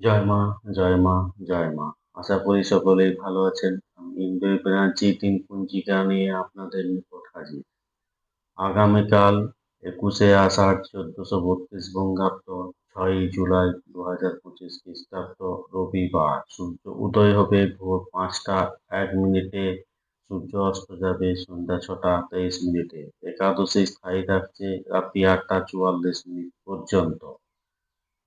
জয় মা, জয় মা, জয় মা। আশা করি সকলেই ভালো আছেন। আমি ব্যানার্জি তিন পঞ্জিকা নিয়ে আপনাদের নিকট হাজির। আগামীকাল একুশে আষাঢ় চোদ্দশো বত্রিশ বঙ্গাব্দ ছয়ই জুলাই দু হাজার পঁচিশ খ্রিস্টাব্দ রবিবার সূর্য উদয় হবে ভোর পাঁচটা এক মিনিটে সূর্য অস্ত যাবে সন্ধ্যা ছটা তেইশ মিনিটে একাদশী স্থায়ী থাকছে রাত্রি আটটা চুয়াল্লিশ মিনিট পর্যন্ত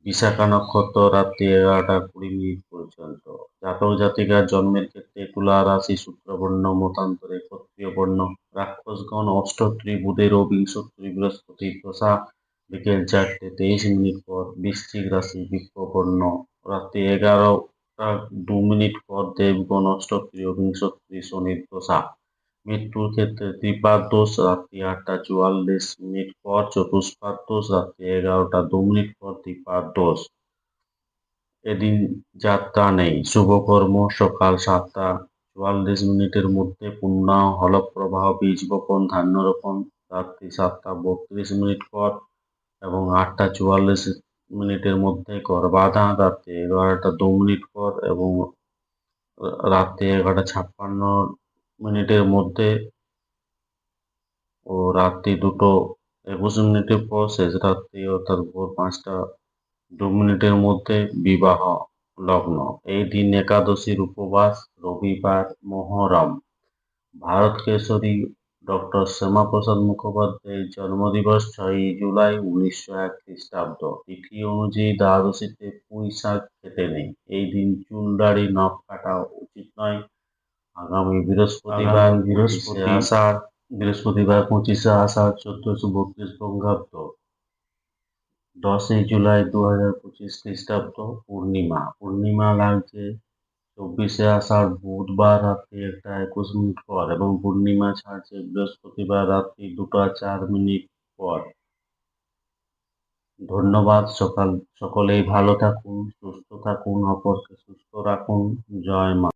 বিশাখা নক্ষত্র রাত্রি এগারোটা কুড়ি মিনিট পর্যন্ত। জাতক জাতিকার জন্মের ক্ষেত্রে তুলা রাশি সূত্রবর্ণ মতান্তরে ক্ষত্রিয় বর্ণ, রাক্ষসগণ, অষ্টত্রী বুধের ও বিংশত্রী বৃহস্পতির দশা, বিকেল চারটে তেইশ মিনিট পর বৃশ্চিক রাশি বিপ্রবর্ণ রাত্রি এগারোটা দু মিনিট পর দেবগণ, অষ্টত্রী ও বিংশত্রী শনির দশা। মৃত্যুর ক্ষেত্রে ত্রিপাদ দোষ রাত্রি আটটা চুয়াল্লিশ মিনিট পর চতুষ্পাদ দোষ রাত্রি এগারোটা দু মিনিট পর ত্রিপাদ দোষ এদিন যাত্রা নেই। শুভকর্ম সকাল সাতটা চুয়াল্লিশ মিনিটের মধ্যে পূর্ণা হলপ্রবাহ বীজ বপন ধান্য রোপণ রাত্রি সাতটা বত্রিশ মিনিট পর এবং আটটা চুয়াল্লিশ মিনিটের মধ্যে গর্ভাধান রাত্রি এগারোটা দু মিনিট পর এবং রাত্রি এগারোটা ছাপ্পান্ন মিনিটের মধ্যে ও রাত্রি দুটো একুশ মিনিটের পর শেষ রাত্রি অর্থাৎ ভোর পাঁচটা, দু মিনিটের মধ্যে বিবাহ, লগ্ন। এই দিন একাদশীর উপবাস রবিবার মহরম। ভারত কেশরী ডক্টর শ্যামাপ্রসাদ মুখোপাধ্যায়ের জন্মদিবস ছয়ই জুলাই উনিশশো এক খ্রিস্টাব্দ। তিথি অনুযায়ী দ্বাদশীতে পুঁই শাক খেতে নেই। এই দিন চুল দাড়ি নখ কাটা উচিত নয়। আগামী বৃহস্পতিবার বৃহস্পতি আষাঢ় বৃহস্পতিবার পঁচিশে আষাঢ় চোদ্দশো বত্রিশ বঙ্গাব্দ। দশই জুলাই দু হাজার পঁচিশ খ্রিস্টাব্দ পূর্ণিমা। পূর্ণিমা লাগছে চব্বিশে আষাঢ় বুধবার রাত্রি একটা একুশ মিনিট পর এবং পূর্ণিমা ছাড়ছে বৃহস্পতিবার রাত্রি দুটো চার মিনিট পর। ধন্যবাদ সকাল সকলেই ভালো থাকুন সুস্থ থাকুন অপরকে সুস্থ রাখুন। জয় মা